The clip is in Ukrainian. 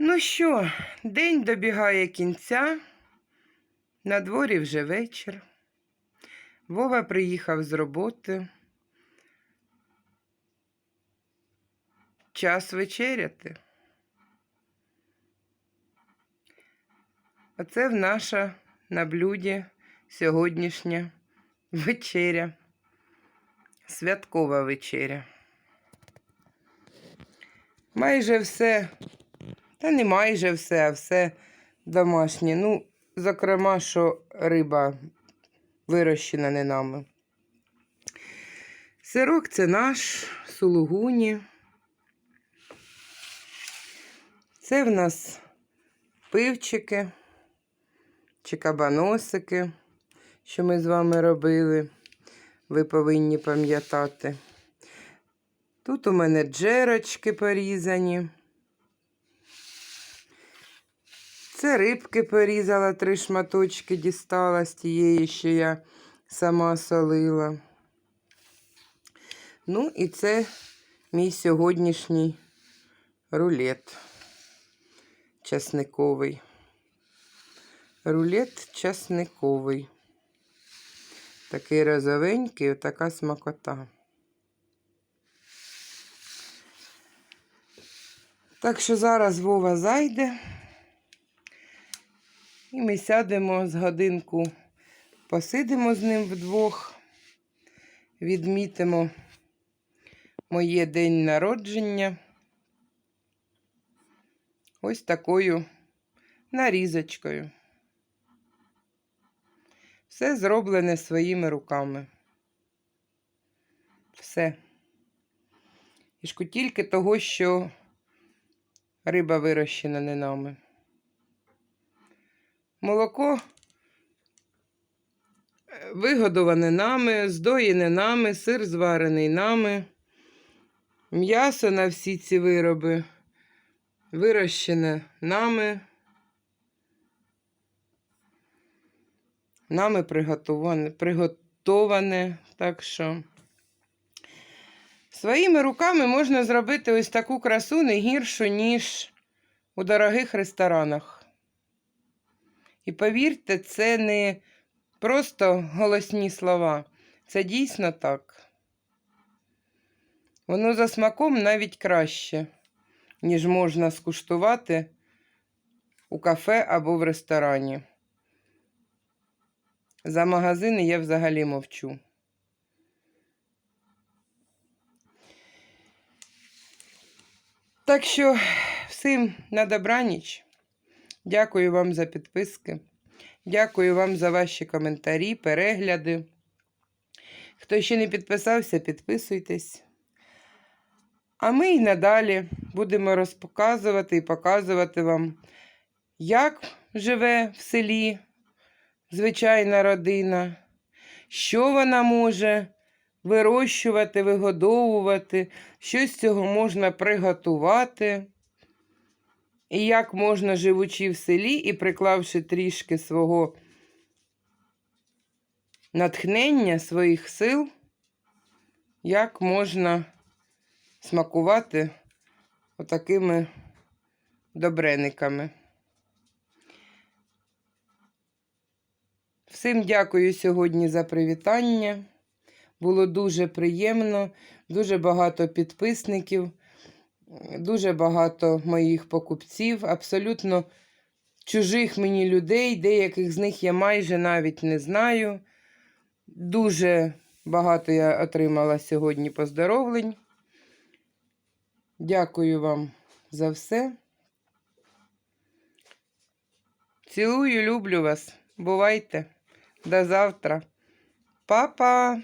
Ну що, день добігає кінця, на дворі вже вечір. Вова приїхав з роботи. Час вечеряти. Оце в наша на блюді сьогоднішня вечеря. Святкова вечеря. Майже все, та не майже все, а все домашнє. Ну, зокрема, що риба вирощена не нами. Сирок це наш, сулугуні. Це в нас пивчики чи кабаносики, що ми з вами робили. Ви повинні пам'ятати. Тут у мене джерочки порізані. Це рибки порізала, три шматочки дістала з тієї, що я сама солила. Ну, і це мій сьогоднішній рулет часниковий. Рулет часниковий. Такий розовенький, отака смакота. Так що зараз Вова зайде. І ми сядемо з годинку, посидимо з ним вдвох, відмітимо моє день народження. Ось такою нарізочкою. Все зроблене своїми руками. Все. І тільки того, що риба вирощена не нами. Молоко е, вигодоване нами, здоєне нами, сир зварений нами, м'ясо на всі ці вироби вирощене нами. Нами приготоване, приготоване, так що своїми руками можна зробити ось таку красу не гіршу, ніж у дорогих ресторанах. І повірте, це не просто голосні слова. Це дійсно так. Воно за смаком навіть краще, ніж можна скуштувати у кафе або в ресторані. За магазини я взагалі мовчу. Так що всім на добраніч. Дякую вам за підписки. Дякую вам за ваші коментарі, перегляди. Хто ще не підписався, підписуйтесь. А ми й надалі будемо розпоказувати і показувати вам, як живе в селі звичайна родина, що вона може вирощувати, вигодовувати, що з цього можна приготувати. І як можна, живучи в селі і приклавши трішки свого натхнення, своїх сил, як можна смакувати отакими добрениками. Всім дякую сьогодні за привітання. Було дуже приємно, дуже багато підписників, дуже багато моїх покупців, абсолютно чужих мені людей, деяких з них я майже навіть не знаю. Дуже багато я отримала сьогодні поздоровлень. Дякую вам за все. Цілую, люблю вас. Бувайте. До завтра. Па-па!